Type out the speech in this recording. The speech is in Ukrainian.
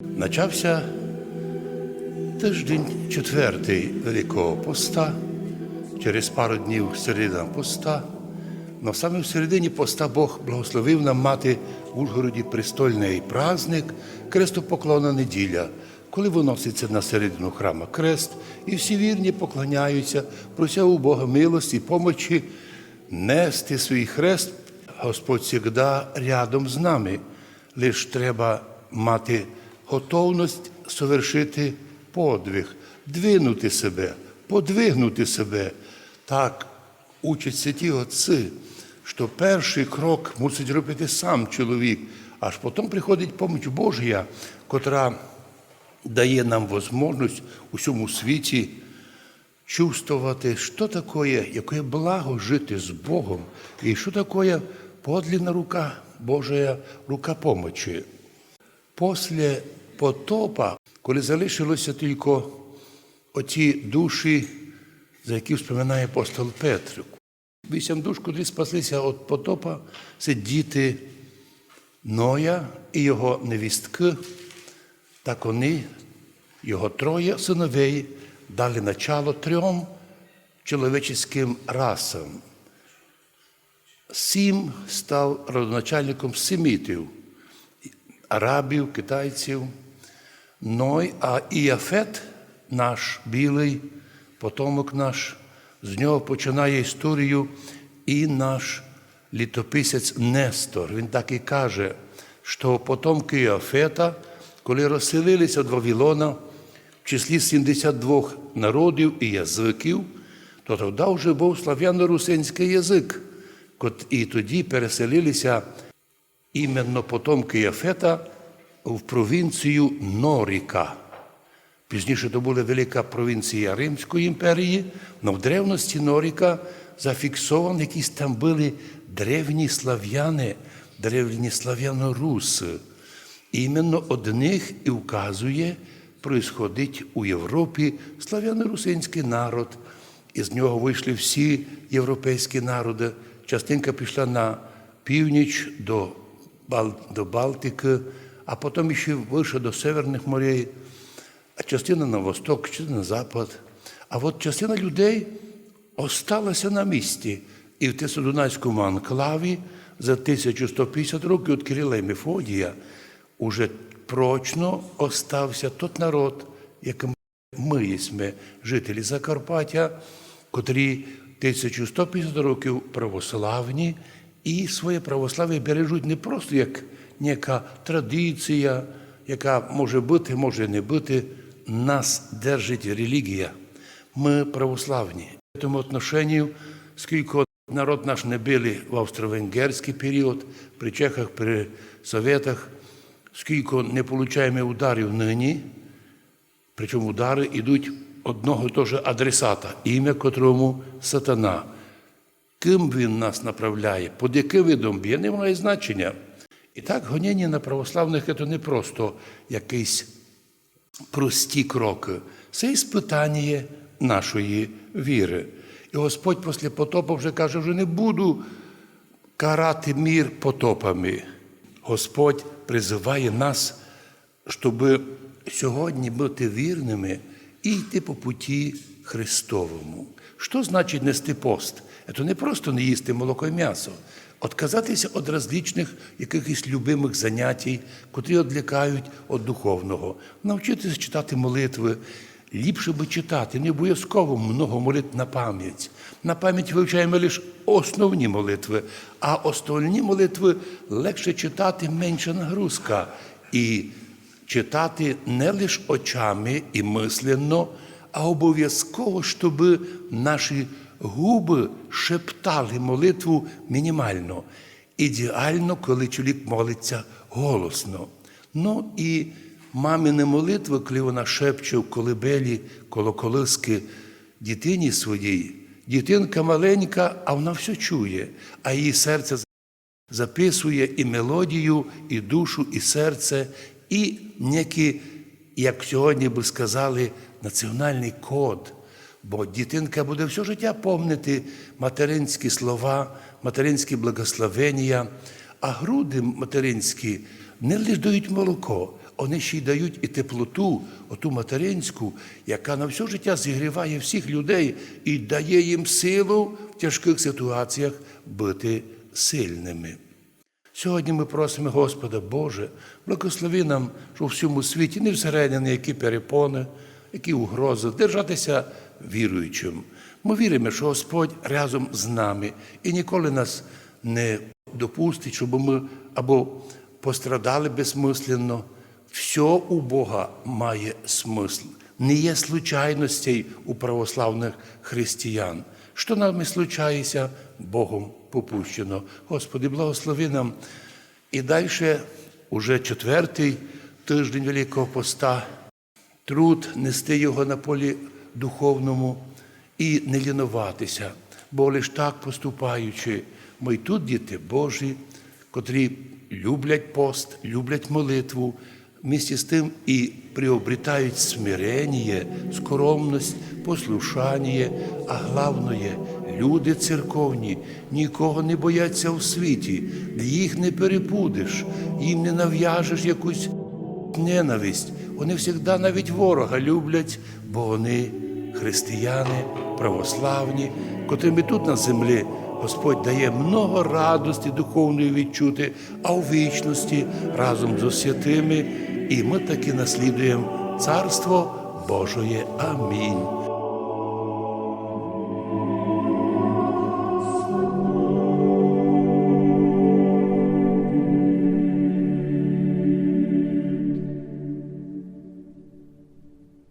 Начався тиждень четвертий Великого поста, через пару днів середина поста. Но саме в середині поста Бог благословив нам мати в Ужгороді престольний праздник, крестопоклонна неділя, коли виноситься на середину храма крест, і всі вірні поклоняються, прося у Бога милості помочі нести свій хрест. Господь завжди рядом з нами. Лиш треба мати готовність совершити подвиг, двинути себе, подвигнути себе. Так учать святі отці, що перший крок мусить робити сам чоловік, аж потім приходить поміч Божія, котра дає нам можливість у всьому світі чувствувати, що таке, яке благо жити з Богом, і що таке подлинна рука Божия, рука помочі. Після потопа, коли залишилося тільки оті душі, за які вспоминає апостол Петр. Вісім душ, котрі спаслися від потопа, це діти Ноя і його невістки, так вони, його троє синовей, дали начало трьом чоловічським расам. Сім став родоначальником семітів, арабів, китайців. Ной, а Іафет, наш білий потомок наш, з нього починає історію і наш літописець Нестор. Він так і каже, що потомки Іафета, коли розселилися до Вавилона в числі 72 народів і язиків, то тоді вже був слав'яно-русинський язик. І тоді переселилися іменно потомки Яфета в провінцію Норіка. Пізніше то була велика провінція Римської імперії, але в древності Норіка зафіксовані якісь там були древні слав'яни, древні слав'яно-руси. Іменно од них і вказує, происходить у Європі слав'яно-русинський народ. Із нього вийшли всі європейські народи. Частинка пішла на північ до, Бал- до Балтики, а потім ще вийшла до Северних морей, а частина на восток, частина на запад. А от частина людей осталася на місці. І в Тесодунайському анклаві за 1150 років від Кирила і Мефодія уже прочно остався тот народ, яким ми єсме жителі Закарпаття, котрі 1150 років православні і своє православ'я бережуть не просто як яка традиція, яка може бути, може не бути. Нас держить релігія. Ми православні. В цьому отношенні, скільки народ наш не били в австро-венгерський період, при Чехах, при Советах, скільки не получаємо ударів нині, Причому удари йдуть одного і того ж адресата, ім'я котрому сатана. Ким він нас направляє, під яким видом б'є, не має значення. І так гоніння на православних це не просто якісь прості кроки. Це іспитання нашої віри. І Господь після потопу вже каже, вже не буду карати мір потопами. Господь призиває нас, щоб сьогодні бути вірними і йти по путі Христовому. Що значить нести пост? Це не просто не їсти молоко і м'ясо, отказатися від различних якихось любимих заняттів, котрі відлякають від духовного, навчитися читати молитви. Ліпше би читати, не обов'язково много молитв на пам'ять. На пам'ять вивчаємо лише основні молитви, а остальні молитви легше читати, менша нагрузка. І читати не лише очами і мисленно, а обов'язково, щоб наші губи шептали молитву мінімально. Ідеально, коли чоловік молиться голосно. Ну і мамини молитви, коли вона шепче в колибелі коло колиски дитині своїй, дитинка маленька, а вона все чує, а її серце записує і мелодію, і душу, і серце, і як сьогодні би сказали, національний код. Бо дитинка буде все життя помнити материнські слова, материнські благословення, а груди материнські не лише дають молоко, вони ще й дають і теплоту, оту материнську, яка на все життя зігріває всіх людей і дає їм силу в тяжких ситуаціях бути сильними. Сьогодні ми просимо Господа Боже, благослови нам, що в всьому світі не всередині які перепони, які угрози, держатися віруючим. Ми віримо, що Господь разом з нами і ніколи нас не допустить, щоб ми або пострадали безсмисленно. Все у Бога має смисл. Не є случайностей у православних християн. Що нам і случається, Богом попущено. Господи, благослови нам. І далі, уже четвертий тиждень Великого Поста, труд нести його на полі духовному і не лінуватися, бо лиш так поступаючи, ми тут діти Божі, котрі люблять пост, люблять молитву, вместе з тим і приобретають смирення, скромність, послушання, а головне, люди церковні нікого не бояться у світі, їх не перепудиш, їм не нав'яжеш якусь ненависть. Вони завжди навіть ворога люблять, бо вони християни, православні, котрим і тут на землі Господь дає много радості духовної відчути, а у вічності разом з святими, і ми таки наслідуємо Царство Божоє. Амінь.